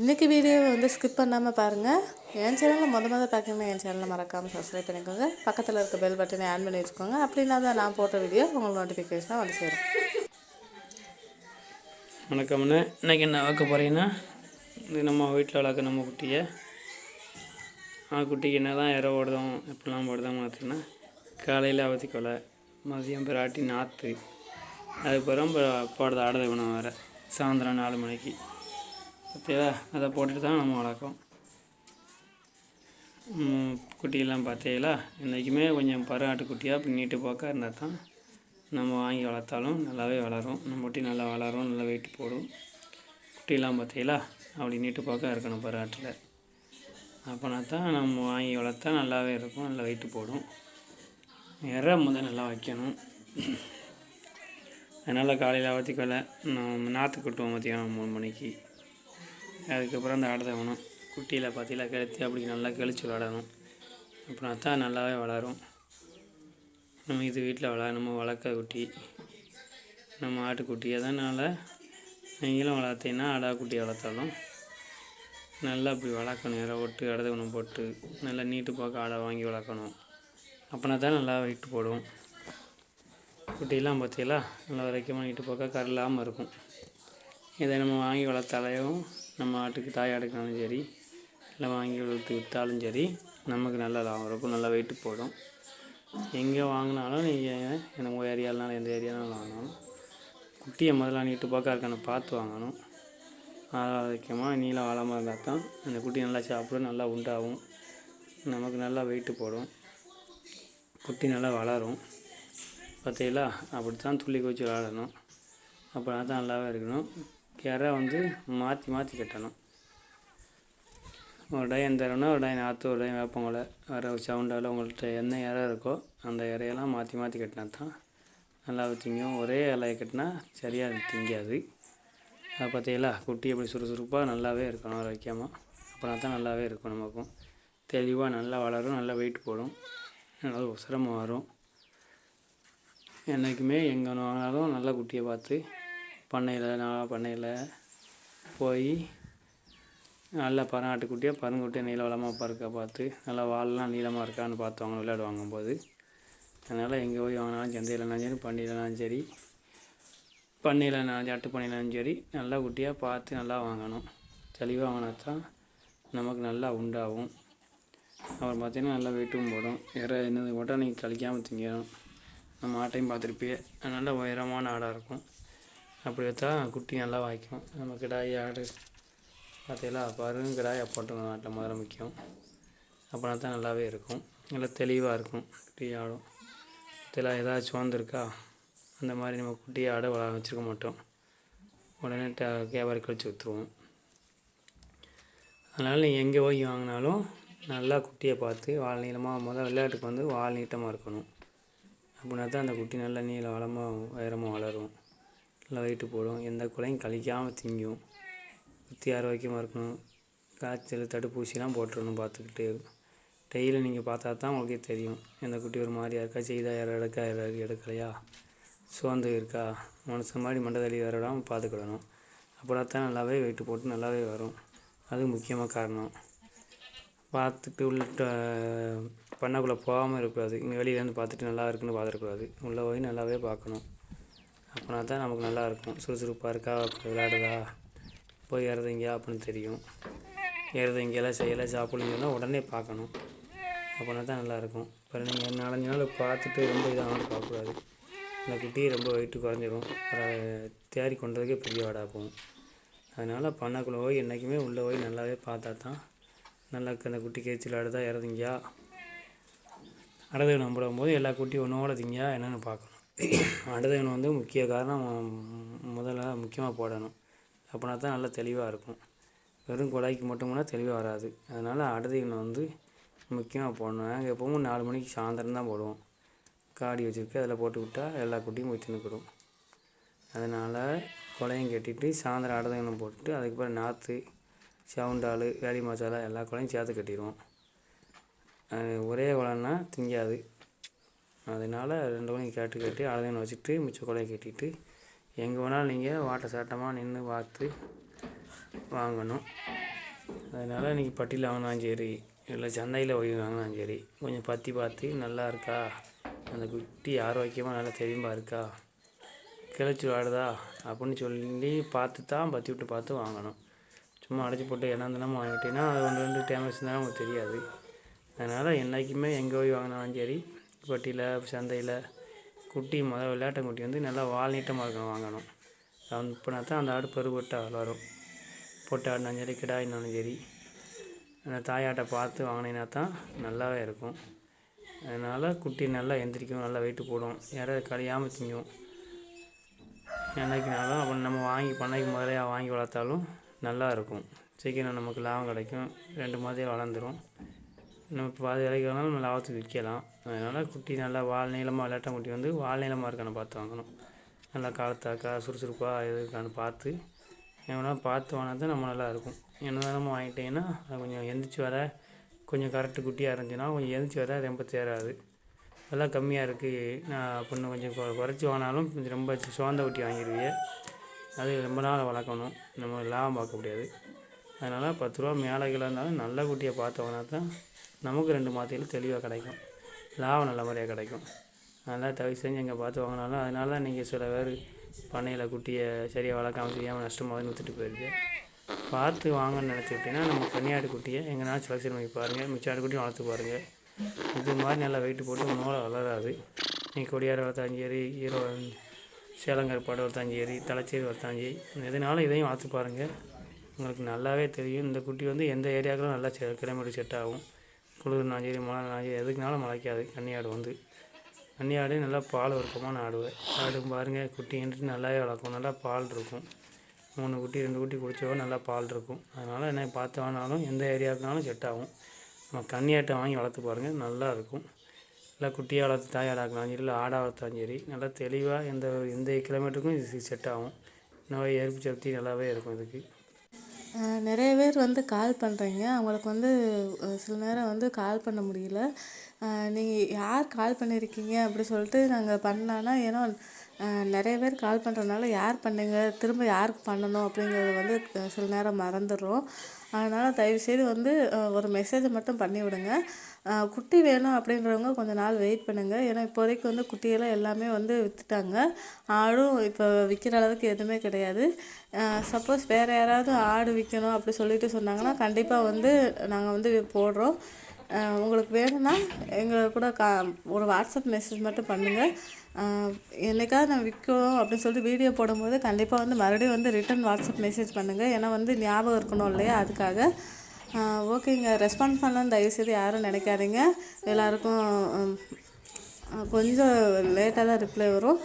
இன்றைக்கி வீடியோவை வந்து ஸ்கிப் பண்ணாமல் பாருங்கள் என் சேனலில் மொதல் மொதல் பார்க்கணும்னா என் சேனலில் மறக்காமல் சப்ஸ்கிரைப் பண்ணிக்கோங்க. பக்கத்தில் இருக்க பெல் பட்டனை ஆன் பண்ணி வச்சுக்கோங்க. அப்படின்னா தான் நான் போட்ட வீடியோ உங்களுக்கு நோட்டிஃபிகேஷனாக வந்து சேரும். வணக்கம்னு இன்றைக்கி என்ன வளர்க்க போகிறீங்கன்னா இது நம்ம வீட்டில் வளர்க்க நம்ம குட்டியை. ஆ குட்டிக்கு என்ன தான் இறை ஓடுதோம் எப்படிலாம் போடுதோம் பார்த்தீங்கன்னா காலையில் அவத்தி கொலை மதியம் பிராட்டி நாற்று அதுக்கப்புறம் போடுறது ஆடுத உணவு வேறு. சாயந்தரம் நாலு மணிக்கு. பார்த்தியா அதை போட்டுட்டு தான் நம்ம வளர்க்கோம் குட்டியெல்லாம் பார்த்தீங்களா? என்றைக்குமே கொஞ்சம் பரு ஆட்டுக்குட்டியாக அப்படி நீட்டு போக்காக இருந்தால் தான் நம்ம வாங்கி வளர்த்தாலும் நல்லாவே வளரும். நம்ம குட்டி நல்லா வளரும் நல்லா வெயிட் போடும். குட்டியெல்லாம் பார்த்தீங்களா? அப்படி நீட்டு போக்காக இருக்கணும் பரு ஆட்டில் அப்போனா தான் நம்ம வாங்கி வளர்த்தா நல்லாவே இருக்கும் நல்லா வெயிட் போடும். இற முதல் நல்லா வைக்கணும். அதனால் காலையில் அவத்திக்கொலை நம்ம நாற்று கொட்டுவோம் மத்தியானம் மூணு மணிக்கு. அதுக்கப்புறம் அந்த ஆடை வேணும் குட்டியில் பார்த்தீங்களா கெளுத்தி அப்படி நல்லா கழிச்சு விளாடணும். அப்புறம் தான் நல்லாவே வளரும். நம்ம இது வீட்டில் வள நம்ம வளர்க்க குட்டி நம்ம ஆட்டுக்குட்டி அதனால் நீங்களும் வளர்த்தீங்கன்னா ஆடா குட்டி வளர்த்தாலும் நல்லா அப்படி வளர்க்கணும். இறை ஒட்டு இடதுவனம் போட்டு நல்லா நீட்டு பார்க்க ஆடை வாங்கி வளர்க்கணும். அப்படின்னா தான் நல்லா வெயிட் போடும். குட்டியெல்லாம் பார்த்தீங்களா நல்லா வரைக்கும் நீட்டு பார்க்க கரலாமல் இருக்கும். இதை நம்ம வாங்கி வளர்த்தாலையும் நம்ம ஆட்டுக்கு தாய் ஆடுக்காலும் சரி இல்லை வாங்கி வளர்த்து விற்றாலும் சரி நமக்கு நல்ல லாபம். இருக்கும் நல்லா வெயிட்டு போடும். எங்கே வாங்கினாலும் நீங்கள் எனக்கு ஏரியாலனாலும் எந்த ஏரியானாலும் வாங்கணும். குட்டியை முதல்ல நீட்டு பார்க்க இருக்கான பார்த்து வாங்கணும். ஆரோக்கியமாக நீளம் ஆழமாக இருந்தால் தான் அந்த குட்டி நல்லா சாப்பிடும் நல்லா உண்டாகும். நமக்கு நல்லா வெயிட்டு போடும். குட்டி நல்லா வளரும். பார்த்தீங்களா? அப்படி தான் துள்ளி குச்சி விளாடணும் அப்படின்னா தான் நல்லாவே இருக்கணும். இறை வந்து மாற்றி மாற்றி கட்டணும். ஒரு டைம் எந்த இறனா ஒரு டைம் ஆற்று ஒரு டைம் வேப்பங்கொலை வேறு சவுண்டால் உங்கள்கிட்ட என்ன இறை இருக்கோ அந்த இறையெல்லாம் மாற்றி மாற்றி கட்டினா தான் நல்லா திங்கும். ஒரே இலையை கட்டினா சரியாக திங்காது. அதை பார்த்தீங்களா? குட்டி எப்படி சுறுசுறுப்பாக நல்லாவே இருக்கணும் வைக்காமல் அப்புறம் தான் நல்லாவே இருக்கும் நமக்கும். தெளிவாக நல்லா வளரும் நல்லா வெயிட் போடும். நல்லா சிரமம் வரும். என்றைக்குமே எங்கே வாங்கினாலும் நல்ல குட்டியை பார்த்து பண்ணையில் நான் பண்ணையில் போய் நல்லா பரநாட்டு குட்டியாக பருங்குட்டியை நீள வளமாக பறக்க பார்த்து நல்லா வால்லாம் நீளமாக இருக்கான்னு பார்த்து வாங்க விளையாடு வாங்கும்போது. அதனால் எங்கே போய் வாங்கினாலும் சந்தையிலனாலும் சரி பண்ணையிலனாலும் சரி பண்ணையில் அட்டு பண்ணையிலும் சரி நல்லா குட்டியாக பார்த்து நல்லா வாங்கணும். தெளிவாக வாங்கினா தான் நமக்கு நல்லா உண்டாகும். அப்புறம் பார்த்தீங்கன்னா நல்லா வெயிட்டும் போடும். வேறு என்னது போட்டால் நீங்கள் கழிக்காமல் திங்கணும். நம்ம ஆட்டையும் பார்த்துருப்பியே நல்ல உயரமான ஆடாக இருக்கும். அப்படி வைத்தா குட்டி நல்லா வாய்க்கும். நம்ம கிடாய் ஆடு பார்த்தீங்களா பருவம் கிடாயை போட்டு நாட்டில் முதல்ல முக்கியம். அப்படின்னா தான் நல்லாவே இருக்கும். நல்லா தெளிவாக இருக்கும் குட்டி ஆடும். இதில் ஏதாச்சும் வந்திருக்கா? அந்த மாதிரி நம்ம குட்டி ஆடை வள வச்சுருக்க மாட்டோம். உடனே ட வியாபாரி கழிச்சு ஊற்றுவோம் அதனால் நீங்கள் எங்கே போய் வாங்கினாலும் நல்லா குட்டியை பார்த்து வால் நீளமாக முதல் விளையாட்டுக்கு வந்து வால் நீட்டமாக இருக்கணும். அப்படின்னா தான் அந்த குட்டி நல்லா நீள வளமாக உயரமாக வளரும். நல்லா வெயிட்டு போடும். எந்த குலையும் கழிக்காமல் திங்கும். குத்தி ஆரோக்கியமாக இருக்கணும். காய்ச்சல் தடுப்பூசிலாம் போட்டுருணும் பார்த்துக்கிட்டு. டெய்லி நீங்கள் பார்த்தா தான் உங்களுக்கே தெரியும். எந்த குட்டி ஒரு மாதிரியா இருக்கா? செய்தா யாரும் எடுக்கா? யாரும் எடுக்கலையா? சோர்ந்து இருக்கா? மனுஷன் மாதிரி மண்டதளி வர விடாமல் பார்த்துக்கிடணும். அப்படின்னா தான் நல்லாவே வெயிட்டு போட்டு நல்லாவே வரும். அது முக்கியமாக காரணம். பார்த்துட்டு உள்ள பண்ணக்குள்ளே போகாமல் இருக்கக்கூடாது. இங்கே வெளியிலேருந்து பார்த்துட்டு நல்லா இருக்குன்னு பார்த்துருக்கூடாது உள்ளே போய் நல்லாவே பார்க்கணும். அப்படின்னா தான் நமக்கு நல்லா இருக்கும் சுறுசுறுப்பாக இருக்கா? விளையாடுதா? போய் இறதுங்க அப்படின்னு தெரியும். இறதுங்கெல்லாம் செய்யலை சாப்பிடுங்கன்னா உடனே பார்க்கணும். அப்படின்னா தான் நல்லாயிருக்கும். இப்போ நீங்கள் நாலஞ்சு நாள் பார்த்துட்டு ரொம்ப இதாக பார்க்கக்கூடாது. இந்த குட்டி ரொம்ப வெயிட்டு குறைஞ்சிரும். தேடி கொண்டதுக்கே பெரிய வாடா போகும். அதனால் பண்ணக்குள்ளே போய் என்றைக்குமே உள்ளே போய் நல்லாவே பார்த்தா தான் நல்லா அந்த குட்டி கேச்சு விளையாடுதா இறதுங்கயா அடதவனம் போது எல்லா குட்டியும் ஒன்றோட திங்கயா என்னென்னு பார்க்கணும். அடதவனம் வந்து முக்கிய காரணம் முதல்ல முக்கியமாக போடணும். அப்படின்னா தான் நல்லா தெளிவாக இருக்கும். வெறும் குழாய்க்கு மட்டும் போனால் தெளிவாக வராது. அதனால் அடதவனம் வந்து முக்கியமாக போடணும். நாங்கள் எப்போவும் நாலு மணிக்கு சாயந்தரம் தான் போடுவோம். காடி வச்சுருக்கு அதில் போட்டு விட்டால் எல்லா குட்டியும் போய் தின்னுக்கிடும். அதனால் கொலையும் கட்டிட்டு சாயந்தரம் அடதவனம் போட்டுட்டு அதுக்கப்புறம் நாற்று சவுண்டால் வேலி மசாலா எல்லா குழையும் சேர்த்து கட்டிடுவோம். ஒரே குளம்னா திங்காது. அதனால் ரெண்டு குழையும் கேட்டு கட்டி அழகான வச்சுட்டு மிச்ச குழையை கட்டிட்டு எங்கே வேணாலும் நீங்கள் வாட்ட சாட்டமாக நின்று பார்த்து வாங்கணும். அதனால் இன்றைக்கி பட்டியில் வாங்கினாலும் சரி இல்லை சந்தையில் போய் வாங்கினாலும் சரி கொஞ்சம் பற்றி பார்த்து நல்லா இருக்கா? அந்த குட்டி ஆரோக்கியமாக நல்லா தெளிவாக இருக்கா? கிளச்சி வாடுதா? அப்படின்னு சொல்லி பார்த்து தான் பற்றி விட்டு பார்த்து வாங்கணும். சும்மா அடைச்சி போட்டு என்னந்தனமும் வாங்கிட்டீங்கன்னா அது ஒன்று ரெண்டு டேமேஜ் தான் உங்களுக்கு தெரியாது. அதனால் என்றைக்குமே எங்கே போய் வாங்கினாலும் சரி பட்டியில் சந்தையில் குட்டி முதல் விளையாட்டங்குட்டி வந்து நல்லா வால் நீட்டமாக இருக்கணும் வாங்கணும். இப்போனா தான் அந்த ஆடு பருவட்டாக வளரும். பொட்டை ஆடினாலும் சரி கிடா இன்னும் சரி அந்த தாயாட்டை பார்த்து வாங்கினீங்கன்னா தான் நல்லாவே இருக்கும். அதனால் குட்டி நல்லா எந்திரிக்கும் நல்லா வெயிட்டு போடும். யாராவது கழியாமல் திங்கும். என்னைக்குனாலும் அப்போ நம்ம வாங்கி பண்ணைக்கு முதலையா வாங்கி வளர்த்தாலும் நல்லா இருக்கும். சீக்கிரம் நமக்கு லாபம் கிடைக்கும். ரெண்டு மாதிரியே வளர்ந்துடும் நம்ம பாதி விலைக்கு வாங்கினாலும் நம்ம லாபத்துக்கு விற்கலாம். அதனால் குட்டி நல்லா வால் நீளமாக விளையாட்டம் குட்டி வந்து வால் நீளமாக இருக்கான பார்த்து வாங்கணும். நல்லா காலத்தாக்கா சுறுசுறுப்பாக எது இருக்கான்னு பார்த்து எவ்வளோ பார்த்து வாங்கினா தான் நம்ம நல்லா இருக்கும். என்ன நம்ம வாங்கிட்டீங்கன்னா அது கொஞ்சம் எந்திரிச்சு வர கொஞ்சம் கரெக்டு குட்டியாக இருந்துச்சுன்னா கொஞ்சம் எந்திரிச்சு வர ரொம்ப தேராது அதெல்லாம் கம்மியாக இருக்குது நான் அப்படின்னு கொஞ்சம் கொ- குறைச்சி வாங்கினாலும் கொஞ்சம் ரொம்ப சோர்ந்த குட்டி வாங்கிடுவீங்க அது ரொம்ப நாள் வளர்க்கணும். நம்ம லாபம் பார்க்க முடியாது. அதனால் பத்து ரூபா மேலே கிலோ இருந்தாலும் நல்ல குட்டியை பார்த்து வாங்கினா தான் நமக்கு ரெண்டு மாத்திரையில் தெளிவாக கிடைக்கும். லாபம் நல்ல முறையாக கிடைக்கும். அதனால் தயவு செஞ்சு எங்கே பார்த்து வாங்கினாலும் அதனால தான் நீங்கள் சில பேர் பண்ணையில் குட்டியை சரியாக வளர்க்காம செய்யாமல் நஷ்டமாக விற்றுட்டு போயிருக்கு. பார்த்து வாங்கன்னு நினச்சிக்கிட்டிங்கன்னா நம்ம கன்னியாடு குட்டியை எங்கேனாலும் செலக்ஷன் பண்ணி பாருங்கள் மிச்ச ஆடு குட்டியும் வளர்த்து பாருங்கள் இது மாதிரி நல்லா வெயிட் போட்டு மூளை வளராது. நீங்கள் கொடியார் வளர்த்தாஞ்சேரி ஈரோ சேலங்கற்பாடு வளர்த்தாஞ்சேரி தலைச்சேரி வளர்த்தாஞ்சி எதனாலும் இதையும் வளர்த்து பாருங்கள் உங்களுக்கு நல்லாவே தெரியும். இந்த குட்டி வந்து எந்த ஏரியாவுக்கும் நல்லா செ கிளைமேட் செட் ஆகும். குளிர்னாலும் சரி மழைனா சரி எதுக்குனாலும் முளைக்காது கன்னியாடு வந்து. கன்னியாடு நல்லா பால் விருப்பமான ஆடுவேன் ஆடு பாருங்கள் குட்டி நல்லாவே வளர்க்கும். நல்லா பால் இருக்கும். மூணு குட்டி ரெண்டு குட்டி குடித்தவோ நல்லா பால் இருக்கும். அதனால் என்ன பார்த்து வாங்கினாலும் எந்த ஏரியாவுக்குனாலும் செட் ஆகும். நம்ம கன்னியாட்டை வாங்கி வளர்த்து பாருங்கள் நல்லா இருக்கும். இல்லை குட்டியாக வளர்த்து தாயாடாக்கலாம் சரி இல்லை ஆடாக வளர்த்தாலும் சரி நல்லா தெளிவாக எந்த எந்த கிலோமீட்டருக்கும் இது செட் ஆகும். நோய் எதிர்ப்பு சக்தி நல்லாவே இருக்கும் இதுக்கு. நிறைய பேர் வந்து கால் பண்ணுறீங்க அவங்களுக்கு வந்து சில நேரம் வந்து கால் பண்ண முடியல. நீங்கள் யார் கால் பண்ணியிருக்கீங்க அப்படி சொல்லிட்டு நாங்கள் பண்ணலான்னா ஏன்னா நிறைய பேர் கால் பண்ணுறதுனால யார் பண்ணுங்க திரும்ப யாருக்கு பண்ணணும் அப்படிங்கிறது வந்து சில நேரம் மறந்துடுறோம். அதனால் தயவுசெய்து வந்து ஒரு மெசேஜை மட்டும் பண்ணி விடுங்க குட்டி வேணும் அப்படின்றவங்க கொஞ்ச நாள் வெயிட் பண்ணுங்கள் ஏன்னா இப்போதைக்கு வந்து குட்டியெல்லாம் எல்லாமே வந்து விற்றுட்டாங்க ஆடும் இப்போ விற்கிற அளவுக்கு எதுவுமே கிடையாது. சப்போஸ் வேறு யாராவது ஆடு விற்கணும் அப்படி சொல்லிட்டு சொன்னாங்கன்னா கண்டிப்பாக வந்து நாங்கள் வந்து போடுறோம். உங்களுக்கு வேணும்னா எங்களுக்கு கூட கா ஒரு வாட்ஸ்அப் மெசேஜ் மட்டும் பண்ணுங்கள் என்னைக்காவது நான் விற்கணும் அப்படின்னு சொல்லிட்டு வீடியோ போடும்போது கண்டிப்பாக வந்து மறுபடியும் வந்து ரிட்டன் வாட்ஸ்அப் மெசேஜ் பண்ணுங்கள் ஏன்னா வந்து ஞாபகம் இருக்கணும் இல்லையா? அதுக்காக. ஓகேங்க ரெஸ்பான்ஸ் பண்ணணும்னு தயவுசெய்து யாரும் நினைக்காதீங்க. எல்லாருக்கும் கொஞ்சம் லேட்டாக தான் ரிப்ளை வரும்.